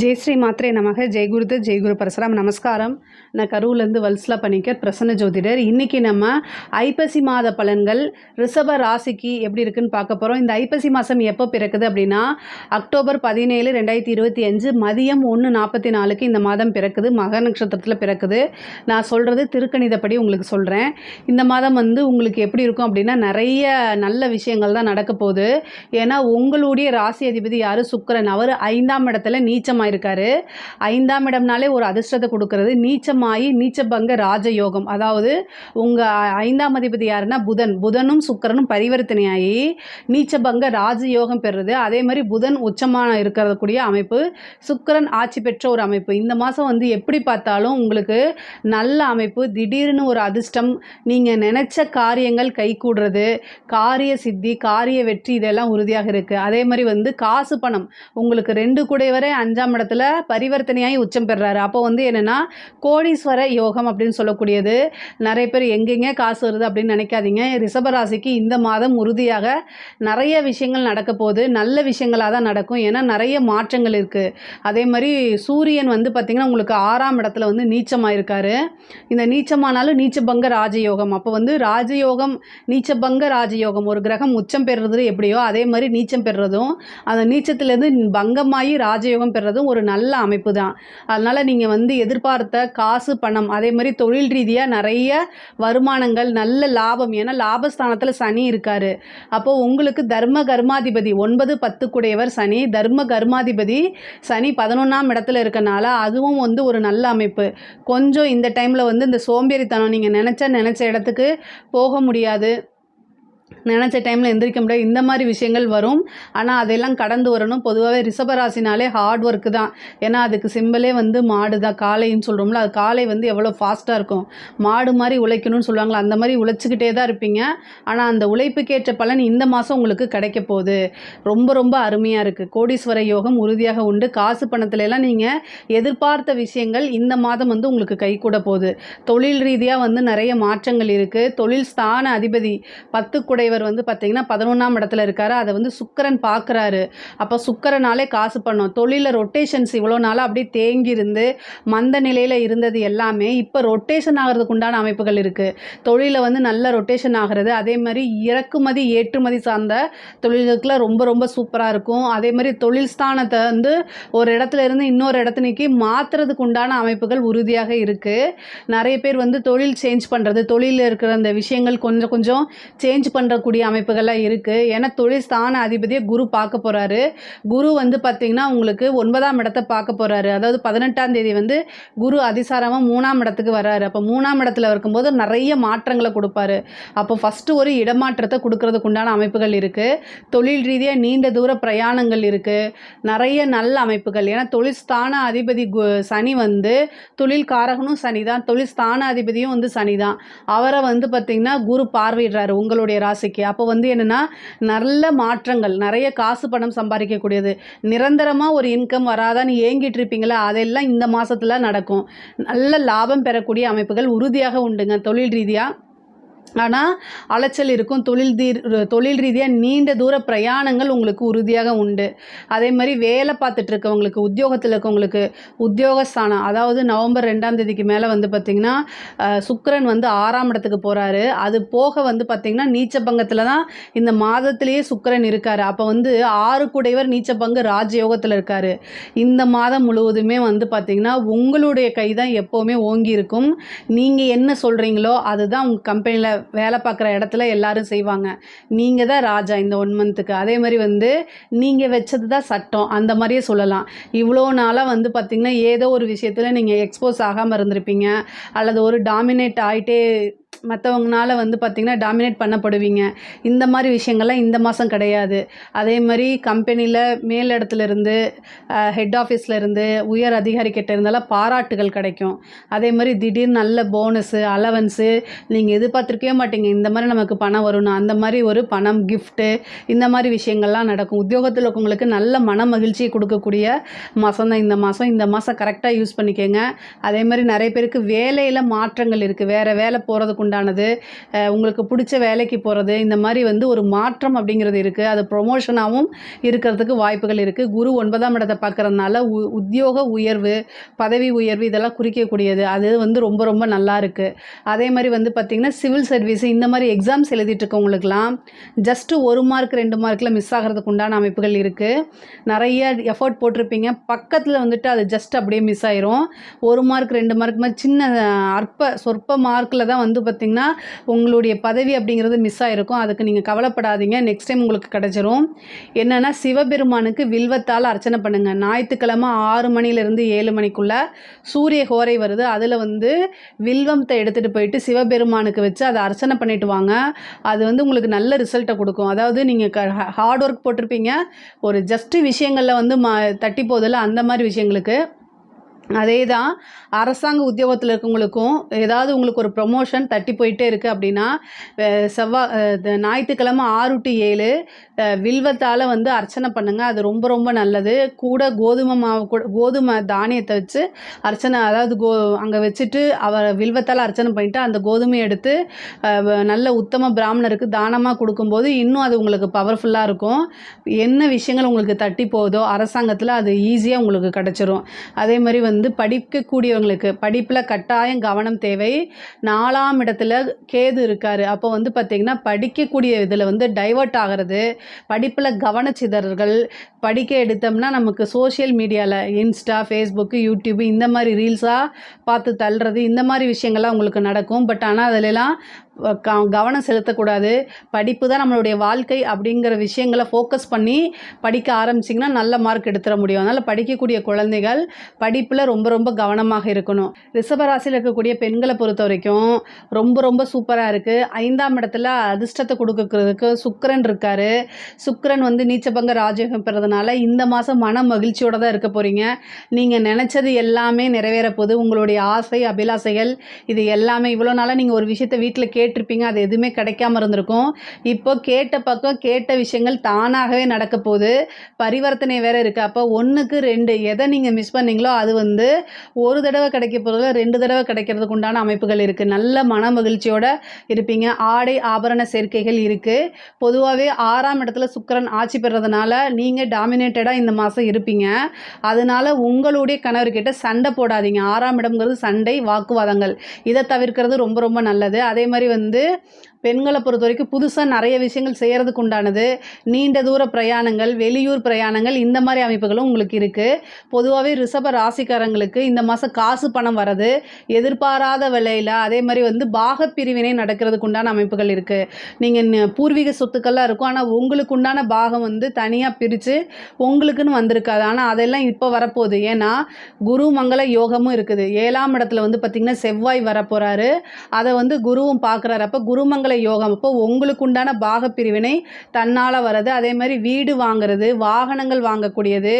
ஜெய் ஸ்ரீ மாத்ரே நமக. ஜெய் குருது ஜெய் குரு பரசுராம். நமஸ்காரம். நான் கரூர்லேருந்து வல்ஸ்லா பணிக்கர் பிரசன்ன ஜோதிடர். இன்றைக்கி நம்ம ஐப்பசி மாத பலன்கள் ரிஷப ராசிக்கு எப்படி இருக்குன்னு பார்க்க போகிறோம் இந்த ஐப்பசி மாதம் எப்போ பிறக்குது அப்படின்னா அக்டோபர் பதினேழு ரெண்டாயிரத்தி இருபத்தி அஞ்சு மதியம் ஒன்று நாற்பத்தி நாலுக்கு இந்த மாதம் பிறக்குது. மக நட்சத்திரத்தில் பிறக்குது. நான் சொல்கிறது திருக்கணிதப்படி உங்களுக்கு சொல்கிறேன் இந்த மாதம் வந்து உங்களுக்கு எப்படி இருக்கும் அப்படின்னா நிறைய நல்ல விஷயங்கள் தான் நடக்க போகுது. ஏன்னா உங்களுடைய ராசி அதிபதி யார்? சுக்கரன். அவர் ஐந்தாம் இடத்துல நீச்சமாக இருக்காரு. ஐந்தாம் இடம்னாலே ஒரு அதிர்ஷ்டத்தை கொடுக்கறது. நீச்சமாயி நீச்சபங்க ராஜயோகம். அதாவது உங்கள் ஐந்தாம் அதிபதி யாருன்னா புதன். புதனும் சுக்கரனும் பரிவர்த்தனையாகி நீச்சபங்க ராஜயோகம் பெறுறது. அதே மாதிரி புதன் உச்சமான இருக்கக்கூடிய அமைப்பு சுக்கரன் ஆட்சி பெற்ற ஒரு அமைப்பு. இந்த மாதம் வந்து எப்படி பார்த்தாலும் உங்களுக்கு நல்ல அமைப்பு. திடீர்னு ஒரு அதிர்ஷ்டம். நீங்கள் நினச்ச காரியங்கள் கைகூடுறது. காரிய சித்தி காரிய வெற்றி இதெல்லாம் உறுதியாக இருக்குது அதே மாதிரி வந்து காசு பணம். உங்களுக்கு ரெண்டு கூடை வரை அஞ்சாம் இடத்துல பரிவர்த்தனையாகி உச்சம் பெறுறாரு அப்போ வந்து என்னென்னா கோடீஸ்வர யோகம் அப்படின்னு சொல்லக்கூடியது. நிறைய பேர் எங்கெங்கே காசு வருது அப்படின்னு நினைக்காதீங்க. ரிஷபராசிக்கு இந்த மாதம் உறுதியாக நிறைய விஷயங்கள் நடக்க போகுது. நல்ல விஷயங்களாக தான் நடக்கும். ஏன்னா நிறைய மாற்றங்கள் இருக்குது அதே மாதிரி சூரியன் வந்து பார்த்திங்கன்னா உங்களுக்கு ஆறாம் இடத்துல வந்து நீச்சமாக இருக்காரு இந்த நீச்சமானாலும் நீச்சபங்க ராஜயோகம். அப்போ வந்து ராஜயோகம் நீச்சபங்க ராஜயோகம் ஒரு கிரகம் உச்சம் பெறுறது எப்படியோ அதே மாதிரி நீச்சம் பெறுறதும் அந்த நீச்சத்துலேருந்து பங்கமாகி ராஜயோகம் பெறுறதும் ஒரு நல்ல அமைப்பு தான் அதனால் நீங்கள் வந்து எதிர்பார்த்த காசு பணம் அதே மாதிரி தொழில் ரீதியாக நிறைய வருமானங்கள் நல்ல லாபம். ஏன்னா லாபஸ்தானத்தில் சனி இருக்கார். அப்போது உங்களுக்கு தர்ம கர்மாதிபதி ஒன்பது பத்து கூடையவர் சனி. தர்ம கர்மாதிபதி சனி பதினொன்றாம் இடத்துல இருக்கனால அதுவும் வந்து ஒரு நல்ல அமைப்பு. கொஞ்சம் இந்த டைமில் வந்து இந்த சோம்பேறித்தனம் நீங்கள் நினச்சா நினச்ச இடத்துக்கு போக முடியாது. நினச்ச டைமில் எந்திரிக்க முடியாது. இந்த மாதிரி விஷயங்கள் வரும். ஆனால் அதெல்லாம் கடந்து வரணும். பொதுவாகவே ரிஷபராசினாலே ஹார்ட் ஒர்க்கு தான். ஏன்னா அதுக்கு சிம்பிளே வந்து மாடு தான். காளைன்னு சொல்கிறோம்ல அது காளை வந்து எவ்வளோ ஃபாஸ்ட்டாக இருக்கும். மாடு மாதிரி உழைக்கணும்னு சொல்லுவாங்களா அந்த மாதிரி உழைச்சிக்கிட்டே தான் இருப்பீங்க. ஆனால் அந்த உழைப்புக்கேற்ற பலன் இந்த மாதம் உங்களுக்கு கிடைக்க போகுது. ரொம்ப ரொம்ப அருமையாக இருக்குது கோடீஸ்வர யோகம் உறுதியாக உண்டு. காசு பணத்துல எல்லாம் நீங்கள் எதிர்பார்த்த விஷயங்கள் இந்த மாதம் வந்து உங்களுக்கு கைகூட போகுது. தொழில் ரீதியாக வந்து நிறைய மாற்றங்கள் இருக்குது தொழில் ஸ்தான அதிபதி பத்து குடை குடைவர் வந்து பார்த்தீங்கன்னா பதினொன்றாம் இடத்துல இருக்காரு. அதை வந்து சுக்கரன் பார்க்குறாரு அப்போ சுக்கரனாலே காசு பண்ணும். தொழிலில் ரொட்டேஷன்ஸ் இவ்வளோ நாளாக அப்படியே தேங்கி இருந்து மந்த நிலையில் இருந்தது எல்லாமே இப்போ ரொட்டேஷன் ஆகிறதுக்கு உண்டான அமைப்புகள் இருக்குது தொழிலில் வந்து நல்ல ரொட்டேஷன் ஆகிறது அதே மாதிரி இறக்குமதி ஏற்றுமதி சார்ந்த தொழில்களுக்குலாம் ரொம்ப ரொம்ப சூப்பராக இருக்கும். அதே மாதிரி தொழில் ஸ்தானத்தை வந்து ஒரு இடத்துல இருந்து இன்னொரு இடத்துக்கு மாற்றுறதுக்கு உண்டான அமைப்புகள் உறுதியாக இருக்குது நிறைய பேர் வந்து தொழில் சேஞ்ச் பண்ணுறது தொழிலில் இருக்கிற அந்த விஷயங்கள் கொஞ்சம் கொஞ்சம் சேஞ்ச் பண்ணுறக்கூடிய அமைப்புகள்லாம் இருக்குது ஏன்னா தொழில் ஸ்தான அதிபதியை குரு பார்க்க போகிறாரு குரு வந்து பார்த்திங்கன்னா உங்களுக்கு ஒன்பதாம் இடத்தை பார்க்க போகிறாரு அதாவது பதினெட்டாம் தேதி வந்து குரு அதிசாரமாக மூணாம் இடத்துக்கு வராரு. அப்போ மூணாம் இடத்துல இருக்கும்போது நிறைய மாற்றங்களை கொடுப்பாரு. அப்போ ஃபஸ்ட்டு ஒரு இடமாற்றத்தை கொடுக்கறதுக்கு உண்டான அமைப்புகள் இருக்குது தொழில் ரீதியாக நீண்ட தூர பிரயாணங்கள் இருக்குது நிறைய நல்ல அமைப்புகள். ஏன்னா தொழில் ஸ்தான அதிபதி கு சனி வந்து தொழில் காரகனும் சனி தான் தொழில் ஸ்தான அதிபதியும் வந்து சனி தான் அவரை வந்து பார்த்திங்கன்னா குரு பார்வையிடுறாரு உங்களுடைய ராசிக்கு. அப்போ வந்து என்னென்னா நல்ல மாற்றங்கள் நிறைய காசு பணம் சம்பாதிக்கக்கூடியது. நிரந்தரமாக ஒரு இன்கம் வராதான்னு ஏங்கிட்டு இருப்பீங்களா அதெல்லாம் இந்த மாதத்தில் நடக்கும். நல்ல லாபம் பெறக்கூடிய அமைப்புகள் உறுதியாக உண்டுங்க. தொழில் ரீதியாக ஆனால் அலைச்சல் இருக்கும். தொழில் தீர் தொழில் ரீதியாக நீண்ட தூர பிரயாணங்கள் உங்களுக்கு உறுதியாக உண்டு. அதே மாதிரி வேலை பார்த்துட்டு இருக்கவங்களுக்கு உத்தியோகத்தில் இருக்கவங்களுக்கு உத்தியோகஸ்தானம் அதாவது நவம்பர் ரெண்டாம் தேதிக்கு மேலே வந்து பார்த்திங்கன்னா சுக்கரன் வந்து ஆறாம் இடத்துக்கு போகிறாரு அது போக வந்து பார்த்திங்கன்னா நீச்சபங்கத்தில் தான் இந்த மாதத்திலேயே சுக்கரன் இருக்கார். அப்போ வந்து ஆறு குடைவர் நீச்சபங்கு ராஜயோகத்தில் இருக்கார். இந்த மாதம் முழுவதுமே வந்து பார்த்திங்கன்னா உங்களுடைய கை தான் எப்போவுமே ஓங்கி இருக்கும். நீங்கள் என்ன சொல்கிறீங்களோ அதுதான் உங்கள் கம்பெனியில் வேலை பார்க்குற இடத்துல எல்லாரும் செய்வாங்க. நீங்கள் தான் ராஜா இந்த ஒன் மந்த்துக்கு அதே மாதிரி வந்து நீங்கள் வச்சது தான் சட்டம். அந்த மாதிரியே சொல்லலாம். இவ்வளோ நாளாக வந்து பார்த்திங்கன்னா ஏதோ ஒரு விஷயத்தில் நீங்கள் எக்ஸ்போஸ் ஆகாமல் இருந்திருப்பீங்க. அல்லது ஒரு டாமினேட் ஆகிட்டே மற்றவங்கனால வந்து பார்த்திங்கன்னா டாமினேட் பண்ணப்படுவீங்க. இந்த மாதிரி விஷயங்கள்லாம் இந்த மாதம் கிடையாது. அதே மாதிரி கம்பெனியில் மேல் இடத்துல இருந்து ஹெட் ஆஃபீஸ்லேருந்து உயர் அதிகாரிக்கிட்ட இருந்தாலும் பாராட்டுகள் கிடைக்கும். அதே மாதிரி திடீர்னு நல்ல போனஸு அலவன்ஸு நீங்கள் எதிர்பார்த்துருக்கவே மாட்டீங்க. இந்த மாதிரி நமக்கு பணம் வரும்னு. அந்த மாதிரி ஒரு பணம் கிஃப்ட்டு இந்த மாதிரி விஷயங்கள்லாம் நடக்கும். உத்தியோகத்தில் இருக்கவங்களுக்கு நல்ல மன மகிழ்ச்சியை கொடுக்கக்கூடிய மாதம் தான் இந்த மாதம் இந்த மாதம் கரெக்டாக யூஸ் பண்ணிக்கோங்க. அதே மாதிரி நிறைய பேருக்கு வேலையில் மாற்றங்கள் இருக்குது வேறு வேலை போகிறதுக்கு சேர்றதுக்கு உண்டானது. உங்களுக்கு பிடிச்ச வேலைக்கு போகிறது இந்த மாதிரி வந்து ஒரு மாற்றம் அப்படிங்கிறது இருக்குது அது ப்ரொமோஷனாகவும் இருக்கிறதுக்கு வாய்ப்புகள் இருக்குது குரு ஒன்பதாம் இடத்தை பார்க்கறதுனால உ உத்தியோக உயர்வு பதவி உயர்வு இதெல்லாம் குறிக்கக்கூடியது. அது வந்து ரொம்ப ரொம்ப நல்லா இருக்குது அதே மாதிரி வந்து பார்த்திங்கன்னா சிவில் சர்வீஸ் இந்த மாதிரி எக்ஸாம்ஸ் எழுதிட்டு இருக்கவங்களுக்குலாம் ஜஸ்ட்டு ஒரு மார்க் ரெண்டு மார்க்கில் மிஸ் ஆகிறதுக்கு உண்டான அமைப்புகள் இருக்குது நிறைய எஃபர்ட் போட்டிருப்பீங்க. பக்கத்தில் வந்துட்டு அது ஜஸ்ட் அப்படியே மிஸ் ஆயிரும். ஒரு மார்க் ரெண்டு மார்க் மாதிரி சின்ன அற்ப சொற்ப மார்க்கில் தான் வந்து பார்த்திங்கன்னா உங்களுடைய பதவி அப்படிங்கிறது மிஸ் ஆகிருக்கும் அதுக்கு நீங்கள் கவலைப்படாதீங்க. நெக்ஸ்ட் டைம் உங்களுக்கு கிடச்சிரும். என்னென்னா சிவபெருமானுக்கு வில்வத்தால் அர்ச்சனை பண்ணுங்கள் ஞாயிற்றுக்கிழமை ஆறு மணிலேருந்து ஏழு மணிக்குள்ளே சூரிய கோரை வருது. அதில் வந்து வில்வத்தை எடுத்துகிட்டு போயிட்டு சிவபெருமானுக்கு வச்சு அதை அர்ச்சனை பண்ணிட்டு வாங்க. அது வந்து உங்களுக்கு நல்ல ரிசல்ட்டை கொடுக்கும். அதாவது நீங்கள் க ஹார்ட் ஒர்க் போட்டிருப்பீங்க. ஒரு ஜஸ்ட்டு விஷயங்களில் வந்து ம தட்டி போதில்ல அந்த மாதிரி விஷயங்களுக்கு. அதே தான் அரசாங்க உத்தியோகத்தில் இருக்கவங்களுக்கும் ஏதாவது உங்களுக்கு ஒரு ப்ரொமோஷன் தட்டி போயிட்டே இருக்குது அப்படின்னா செவ்வாய் செவ்வா ஞாயிற்றுக்கிழமை ஆறு டு ஏழு வில்வத்தால் வந்து அர்ச்சனை பண்ணுங்கள் அது ரொம்ப ரொம்ப நல்லது. கூட கோதுமை மாவு கூட கோதுமை தானியத்தை வச்சு அர்ச்சனை அதாவது கோ அங்கே வச்சுட்டு அவர் வில்வத்தால் அர்ச்சனை பண்ணிவிட்டு அந்த கோதுமையை எடுத்து வ- நல்ல உத்தம பிராமணருக்கு தானமாக கொடுக்கும்போது இன்னும் அது உங்களுக்கு பவர்ஃபுல்லாக இருக்கும். என்ன விஷயங்கள் உங்களுக்கு தட்டி போகுதோ அரசாங்கத்தில் அது ஈஸியாக உங்களுக்கு கிடச்சிரும். அதே மாதிரி வந்து வந்து படிக்கக்கூடியவங்களுக்கு படிப்பில் கட்டாயம் கவனம் தேவை. நாலாம் இடத்துல கேது இருக்கார். அப்போ வந்து பார்த்திங்கன்னா படிக்கக்கூடிய இதில் வந்து டைவர்ட் ஆகிறது படிப்பில் கவனச்சிதறல்கள் படிக்க எடுத்தோம்னா நமக்கு சோஷியல் மீடியாவில் இன்ஸ்டா ஃபேஸ்புக்கு யூடியூப் இந்த மாதிரி ரீல்ஸாக பார்த்து தள்ளுறது இந்த மாதிரி விஷயங்கள்லாம் உங்களுக்கு நடக்கும். பட் ஆனால் அதிலெல்லாம் கவனம் செலுத்தக்கூடாது. படிப்பு தான் நம்மளுடைய வாழ்க்கை அப்படிங்கிற விஷயங்களை ஃபோக்கஸ் பண்ணி படிக்க ஆரம்பிச்சிங்கன்னா நல்ல மார்க் எடுத்துட முடியும். அதனால் படிக்கக்கூடிய குழந்தைகள் படிப்பில் ரொம்ப ரொம்ப கவனமாக இருக்கணும். ரிஷபராசியில் இருக்கக்கூடிய பெண்களை பொறுத்த வரைக்கும் ரொம்ப ரொம்ப சூப்பராக இருக்குது ஐந்தாம் இடத்துல அதிர்ஷ்டத்தை கொடுக்கறதுக்கு சுக்கரன் இருக்கார். சுக்கரன் வந்து நீச்சபங்க ராஜயோகம் பெறதுனால இந்த மாதம் மன மகிழ்ச்சியோட தான் இருக்க போகிறீங்க நீங்கள் நினச்சது எல்லாமே நிறைவேற போகுது உங்களுடைய ஆசை அபிலாசைகள் இது எல்லாமே இவ்வளோ நாளாக நீங்கள் ஒரு விஷயத்தை வீட்டில் கேட்டு கேட்டிருப்பீங்க. அது எதுவுமே கிடைக்காம இருந்திருக்கும். இப்போ கேட்ட பக்கம் கேட்ட விஷயங்கள் தானாகவே நடக்க போகுது. பரிவர்த்தனை வேற இருக்குது அப்போ ஒன்றுக்கு ரெண்டு எதை நீங்கள் மிஸ் பண்ணீங்களோ அது வந்து ஒரு தடவை கிடைக்க போகிறதுல ரெண்டு தடவை கிடைக்கிறதுக்கு உண்டான அமைப்புகள் இருக்குது நல்ல மன மகிழ்ச்சியோட இருப்பீங்க. ஆடை ஆபரண சேர்க்கைகள் இருக்குது பொதுவாகவே ஆறாம் இடத்துல சுக்கரன் ஆட்சி பெறதுனால நீங்கள் டாமினேட்டடாக இந்த மாதம் இருப்பீங்க. அதனால உங்களுடைய கணவர்கிட்ட சண்டை போடாதீங்க. ஆறாம் இடம்ங்கிறது சண்டை வாக்குவாதங்கள். இதை தவிர்க்கிறது ரொம்ப ரொம்ப நல்லது. அதே மாதிரி வந்து பெண்களை பொறுத்த வரைக்கும் புதுசாக நிறைய விஷயங்கள் செய்கிறதுக்கு உண்டானது. நீண்ட தூர பிரயாணங்கள் வெளியூர் பிரயாணங்கள் இந்த மாதிரி அமைப்புகளும் உங்களுக்கு இருக்குது பொதுவாகவே ரிஷப ராசிக்காரங்களுக்கு இந்த மாதம் காசு பணம் வர்றது எதிர்பாராத விலையில் அதே மாதிரி வந்து பாகப்பிரிவினை நடக்கிறதுக்கு உண்டான அமைப்புகள் இருக்குது நீங்கள் பூர்வீக சொத்துக்கள்லாம் இருக்கும். ஆனால் உங்களுக்கு உண்டான பாகம் வந்து தனியாக பிரித்து உங்களுக்குன்னு வந்திருக்காது. ஆனால் அதெல்லாம் இப்போ வரப்போகுது. ஏன்னா குரு மங்கள யோகமும் இருக்குது. ஏழாம் இடத்துல வந்து பார்த்திங்கன்னா செவ்வாய் வரப்போகிறாரு அதை வந்து குருவும் பார்க்குறாரு அப்போ குருமங்கள யோகம். அப்போ உங்களுக்கு உண்டான பாகப்பிரிவினை தன்னால் வர்றது அதே மாதிரி வீடு வாங்குறது வாகனங்கள் வாங்கக்கூடியது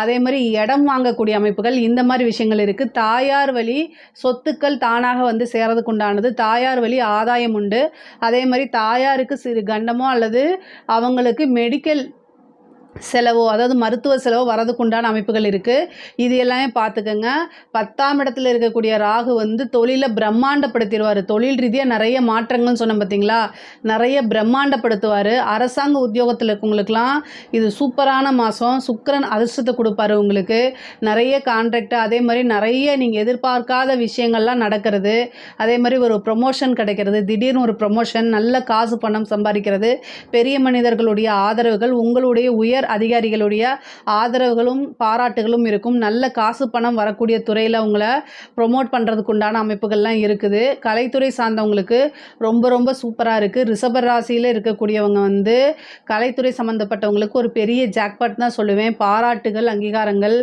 அதே மாதிரி இடம் வாங்கக்கூடிய அமைப்புகள் இந்த மாதிரி விஷயங்கள் இருக்குது தாயார் வழி சொத்துக்கள் தானாக வந்து சேரதுக்கு உண்டானது. தாயார் வழி ஆதாயம் உண்டு. அதே மாதிரி தாயாருக்கு சிறு கண்டமோ அல்லது அவங்களுக்கு மெடிக்கல் செலவோ அதாவது மருத்துவ செலவோ வரதுக்கு உண்டான அமைப்புகள் இருக்குது இது எல்லாமே பார்த்துக்கோங்க பத்தாம் இடத்துல இருக்கக்கூடிய ராகு வந்து தொழிலை பிரம்மாண்டப்படுத்திடுவார். தொழில் ரீதியாக நிறைய மாற்றங்கள்னு சொன்னேன் பார்த்தீங்களா நிறைய பிரம்மாண்டப்படுத்துவார். அரசாங்க உத்தியோகத்தில் இருக்கவங்களுக்குலாம் இது சூப்பரான மாதம் சுக்கரன் அதிர்ஷ்டத்தை கொடுப்பாரு உங்களுக்கு. நிறைய கான்ட்ராக்ட் அதே மாதிரி நிறைய நீங்கள் எதிர்பார்க்காத விஷயங்கள்லாம் நடக்கிறது. அதே மாதிரி ஒரு ப்ரொமோஷன் கிடைக்கிறது. திடீர்னு ஒரு ப்ரொமோஷன் நல்ல காசு பணம் சம்பாதிக்கிறது. பெரிய மனிதர்களுடைய ஆதரவுகள் உங்களுடைய உயர் அதிகாரிகளுடைய ஆதரவுகளும் பாராட்டுகளும் இருக்கும். நல்ல காசு பணம் வரக்கூடிய துறையில் உங்களை ப்ரொமோட் பண்ணுறதுக்கு உண்டான அமைப்புகள்லாம் இருக்குது. கலைத்துறை சார்ந்தவங்களுக்கு ரொம்ப ரொம்ப சூப்பராக இருக்குது ரிஷப ராசியில் இருக்கக்கூடியவங்க வந்து கலைத்துறை சம்மந்தப்பட்டவங்களுக்கு ஒரு பெரிய ஜாக்பாட் தான் சொல்லுவேன். பாராட்டுகள் அங்கீகாரங்கள்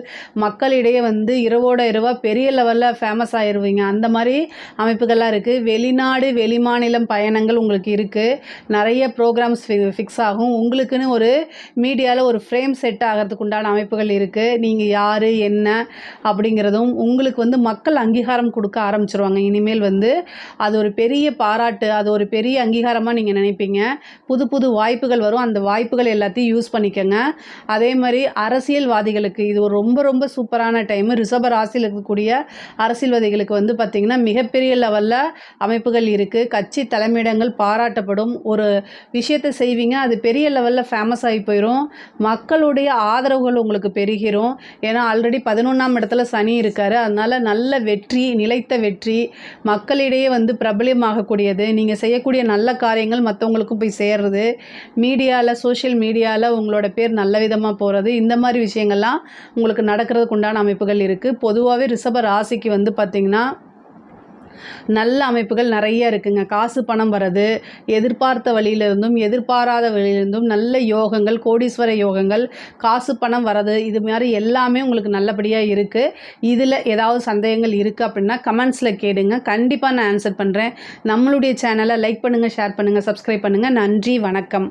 மக்களிடையே வந்து இரவோட இரவாக பெரிய லெவலில் ஃபேமஸ் ஆயிடுவீங்க அந்த மாதிரி அமைப்புகள்லாம் இருக்குது வெளிநாடு வெளிமாநிலம் பயணங்கள் உங்களுக்கு இருக்குது நிறைய ப்ரோக்ராம்ஸ் ஃபிக்ஸ் ஆகும். உங்களுக்குன்னு ஒரு மீடியாவில் ஒரு ஃப்ரேம் செட் ஆகிறதுக்கு உண்டான அமைப்புகள் இருக்குது நீங்கள் யார் என்ன அப்படிங்கிறதும் உங்களுக்கு வந்து மக்கள் அங்கீகாரம் கொடுக்க ஆரம்பிச்சிருவாங்க. இனிமேல் வந்து அது ஒரு பெரிய பாராட்டு அது ஒரு பெரிய அங்கீகாரமாக நீங்கள் நினைப்பீங்க. புது புது வாய்ப்புகள் வரும். அந்த வாய்ப்புகள் எல்லாத்தையும் யூஸ் பண்ணிக்கோங்க. அதே மாதிரி அரசியல்வாதிகளுக்கு இது ஒரு ரொம்ப ரொம்ப சூப்பரான டைமு ரிசர்வ ராசியில் இருக்கக்கூடிய அரசியல்வாதிகளுக்கு வந்து பார்த்திங்கன்னா மிகப்பெரிய லெவலில் அமைப்புகள் இருக்குது கட்சி தலைமையிடங்கள் பாராட்டப்படும். ஒரு விஷயத்தை செய்வீங்க. அது பெரிய லெவலில் ஃபேமஸ் ஆகி போயிடும் மக்களுடைய ஆதரவுகள் உங்களுக்கு பெருகிரும். ஏன்னா ஆல்ரெடி பதினொன்றாம் இடத்துல சனி இருக்கார். அதனால் நல்ல வெற்றி நிலைத்த வெற்றி மக்களிடையே வந்து பிரபலமாகக்கூடியது. நீங்கள் செய்யக்கூடிய நல்ல காரியங்கள் மற்றவங்களுக்கும் போய் சேர்றது. மீடியாவில் சோஷியல் மீடியாவில் உங்களோட பேர் நல்ல விதமாக போகிறது இந்த மாதிரி விஷயங்கள்லாம் உங்களுக்கு நடக்கிறதுக்கு உண்டான அமைப்புகள் இருக்குது பொதுவாகவே ரிஷப ராசிக்கு வந்து பார்த்திங்கன்னா நல்ல அமைப்புகள் நிறைய இருக்குங்க. காசு பணம் வர்றது எதிர்பார்த்த வழியிலிருந்தும் எதிர்பாராத வழியிலிருந்தும் நல்ல யோகங்கள் கோடீஸ்வர யோகங்கள் காசு பணம் வர்றது இது மாதிரி எல்லாமே உங்களுக்கு நல்லபடியாக இருக்குது இதில் ஏதாவது சந்தேகங்கள் இருக்குது அப்படின்னா கமெண்ட்ஸில் கேடுங்க. கண்டிப்பாக நான் ஆன்சர் பண்ணுறேன் நம்மளுடைய சேனலை லைக் பண்ணுங்கள் ஷேர் பண்ணுங்கள் சப்ஸ்கிரைப் பண்ணுங்கள் நன்றி வணக்கம்.